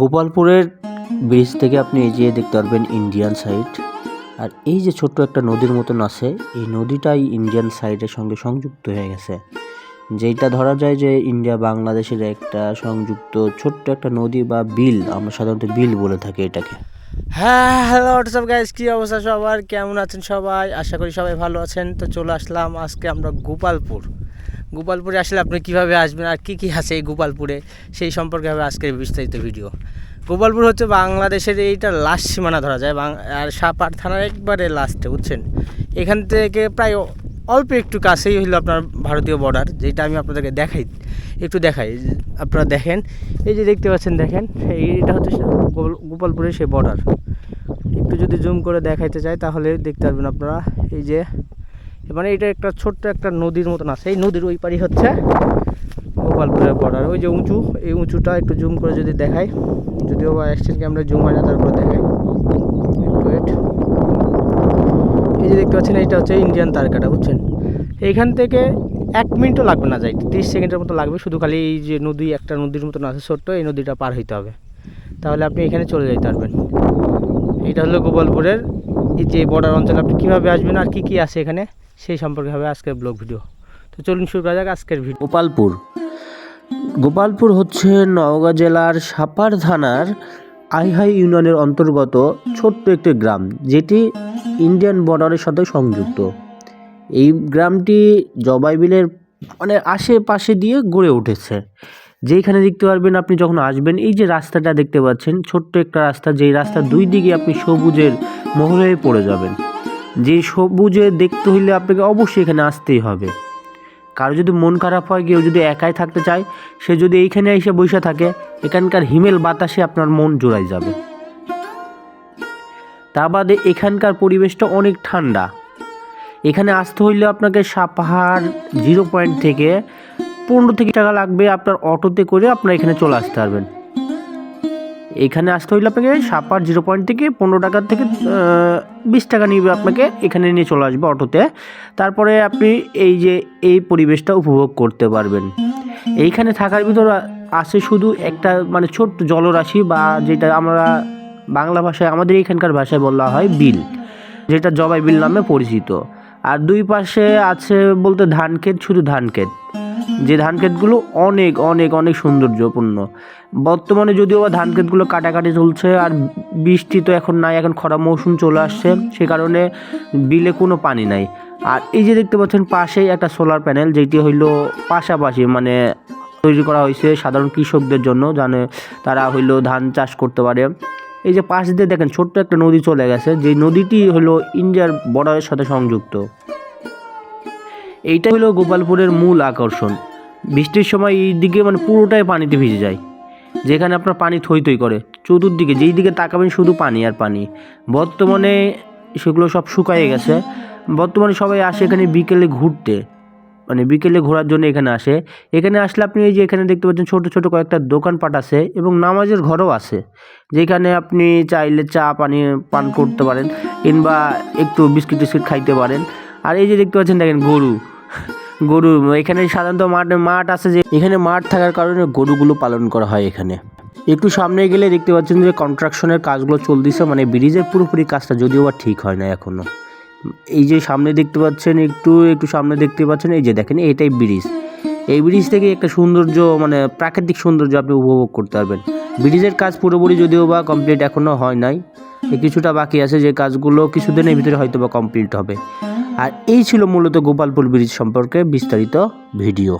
গোপালপুরের bridge থেকে আপনি এগিয়ে দেখতে পারবেন ইন্ডিয়ান সাইড আর এই যে ছোট্ট একটা নদীর মতন আছে, এই নদীটাই ইন্ডিয়ান সাইডের সঙ্গে সংযুক্ত হয়ে গেছে। যেটা ধরা যায় যে ইন্ডিয়া বাংলাদেশের একটা সংযুক্ত ছোট্ট একটা নদী বা বিল, আমরা সাধারণত বিল বলে থাকি এটাকে। হ্যাঁ হ্যালো হোয়াটসঅ্যাপ গাইস কী অবস্থা সবার? কেমন আছেন সবাই? আশা করি সবাই ভালো আছেন। তো চলে আসলাম আজকে আমরা গোপালপুর। গোপালপুরে আসলে আপনি কীভাবে আসবেন আর কী কী আছে এই গোপালপুরে? সেই সম্পর্কে হবে আজকের বিস্তারিত ভিডিও। গোপালপুর হচ্ছে বাংলাদেশের এইটা লাস্ট সীমানা ধরা যায়। আর সাপার থানার একবারে লাস্টে, বুঝছেন? এখান থেকে প্রায় অল্প একটু কাছেই হলো আপনার ভারতীয় বর্ডার যেটা আমি আপনাদেরকে দেখাই একটু দেখাই। আপনারা দেখেন, এই যে দেখতে পাচ্ছেন, দেখেন, এইটা হচ্ছে গোপাল- গোপালপুরের সেই বর্ডার একটু যদি জুম করে দেখাইতে চাই, তাহলে দেখতে পারবেন আপনারা। এই যে মানে এটা একটা ছোট্ট একটা নদীর মতন আছে। এই নদীর ওই পাড়ি হচ্ছে গোপালপুরের বর্ডার ওই যে উঁচু, এই উঁচুটা একটু জুম করে যদি দেখাই, যদিও বা অ্যাকশন ক্যামেরা জুম হয় না, তারপরে দেখাই। এই যে দেখতে পাচ্ছেন, এটা হচ্ছে ইন্ডিয়ান তারকাটা, বুঝছেন? এইখান থেকে এক মিনিটও লাগবে না যাই তিরিশ সেকেন্ডের মতো লাগবে, শুধু খালি এই যে নদী, একটা নদীর মতন আছে ছোট্ট, এই নদীটা পার হইতে হবে। তাহলে আপনি এখানে চলে যেতে পারবেন। এটা হলো গোপালপুরের যে বর্ডার অঞ্চলে। আপনি কীভাবে আসবেন আর কী কী আছে এখানে, সেই সম্পর্কে হবে আজকের ব্লগ ভিডিও তো চলুন শুরু করা যাক আজকের ভিডিও গোপালপুর। গোপালপুর হচ্ছে নওগাঁ জেলার সাপার থানার আইহাই ইউনিয়নের অন্তর্গত ছোট্ট একটি গ্রাম, যেটি ইন্ডিয়ান বর্ডারের সাথে সংযুক্ত। এই গ্রামটি জবাই বিলের মানে আশেপাশে দিয়ে গড়ে উঠেছে। যেইখানে দেখতে পারবেন আপনি যখন আসবেন, এই যে রাস্তাটা দেখতে পাচ্ছেন, ছোট্ট একটা রাস্তা, যেই রাস্তার দুই দিকে আপনি সবুজের মহলে পড়ে যাবেন। যে সবুজে দেখতে হইলে আপনাকে অবশ্যই এখানে আসতেই হবে। কারও যদি মন খারাপ হয়, কেউ যদি একাই থাকতে চায়, সে যদি এইখানে এসে বসে থাকে, এখানকার হিমেল বাতাসে আপনার মন জোড়াই যাবে। তা বাদে এখানকার পরিবেশটা অনেক ঠান্ডা। এখানে আসতে হইলে আপনাকে সাপাহার জিরো পয়েন্ট থেকে পনেরো থেকে টাকা লাগবে আপনার অটোতে করে আপনার এখানে চলে আসতে পারবেন। এখানে আসতে হইলে আপনাকে সাপার জিরো পয়েন্ট থেকে পনেরো টাকার থেকে বিশ টাকা নিবে আপনাকে এখানে নিয়ে চলে আসবে অটোতে। তারপরে আপনি এই যে এই পরিবেশটা উপভোগ করতে পারবেন। এইখানে থাকার ভিতর আছে শুধু একটা মানে ছোট্ট জলরাশি বা যেটা আমরা বাংলা ভাষায়, আমাদের এখানকার ভাষায় বলা হয় বিল, যেটা জবাই বিল নামে পরিচিত। আর দুই পাশে আছে বলতে ধান ক্ষেত শুধু ধান ক্ষেত যে ধান ক্ষেতগুলো অনেক অনেক অনেক সৌন্দর্যপূর্ণ। বর্তমানে যদিও বা ধান ক্ষেতগুলো কাটাকাটি চলছে আর বৃষ্টি তো এখন নাই, এখন খরা মৌসুম চলে আসছে, সে কারণে বিলে কোনো পানি নাই। আর এই যে দেখতে পাচ্ছেন পাশেই একটা সোলার প্যানেল যেটি হইল পাশাপাশি মানে তৈরি করা হয়েছে সাধারণ কৃষকদের জন্য জানে তারা হইল ধান চাষ করতে পারে। এই যে পাশ দিয়ে দেখেন ছোট্ট একটা নদী চলে গেছে, যে নদীটি হলো ইন্ডিয়ার বর্ডারের সাথে সংযুক্ত। এইটা হলো গোপালপুরের মূল আকর্ষণ। বৃষ্টির সময় এই দিকে মানে পুরোটাই পানিতে ভিজে যায়। যেখানে আপনার পানি থই থই করে। চতুর্দিকে যেই দিকে তাকাবেন শুধু পানি আর পানি। বর্তমানে সেগুলো সব শুকায়ে গেছে। বর্তমানে সবাই আসে এখানে বিকেলে ঘুরতে। মানে বিকেলে ঘোরার জন্য এখানে আসে। এখানে আসলে আপনি এই যে এখানে দেখতে পাচ্ছেন ছোট ছোট কয়েকটা দোকানপাট আছে এবং নামাজের ঘরও আছে। যেখানে আপনি চাইলে চা পানি পান করতে পারেন কিংবা একটু বিস্কিট টিস্কিট খাইতে পারেন। আর এই যে দেখতে পাচ্ছেন দেখেন গরু। গরু, এখানে সাধারণত মাঠ মাঠ আছে যে, এখানে মাঠ থাকার কারণে গরুগুলো পালন করা হয় এখানে। একটু সামনে গেলে দেখতে পাচ্ছেন যে কনস্ট্রাকশনের কাজগুলো চলতেছে মানে ব্রিজের পুরোপুরি কাজটা যদিও বা ঠিক হয় না এখনও। এই যে সামনে দেখতে পাচ্ছেন, একটু একটু সামনে দেখতে পাচ্ছেন, এই যে দেখেন, এটাই ব্রিজ। এই ব্রিজ থেকে একটা সৌন্দর্য মানে প্রাকৃতিক সৌন্দর্য আপনি উপভোগ করতে পারবেন। ব্রিজের কাজ পুরোপুরি যদিও বা কমপ্লিট এখনও হয় নাই কিছুটা বাকি আছে যে কাজগুলো কিছুদিনের ভিতরে হয়তো বা কমপ্লিট হবে। আর এই ছিল মূলত গোপালপুর ব্রিজ সম্পর্কে বিস্তারিত ভিডিও।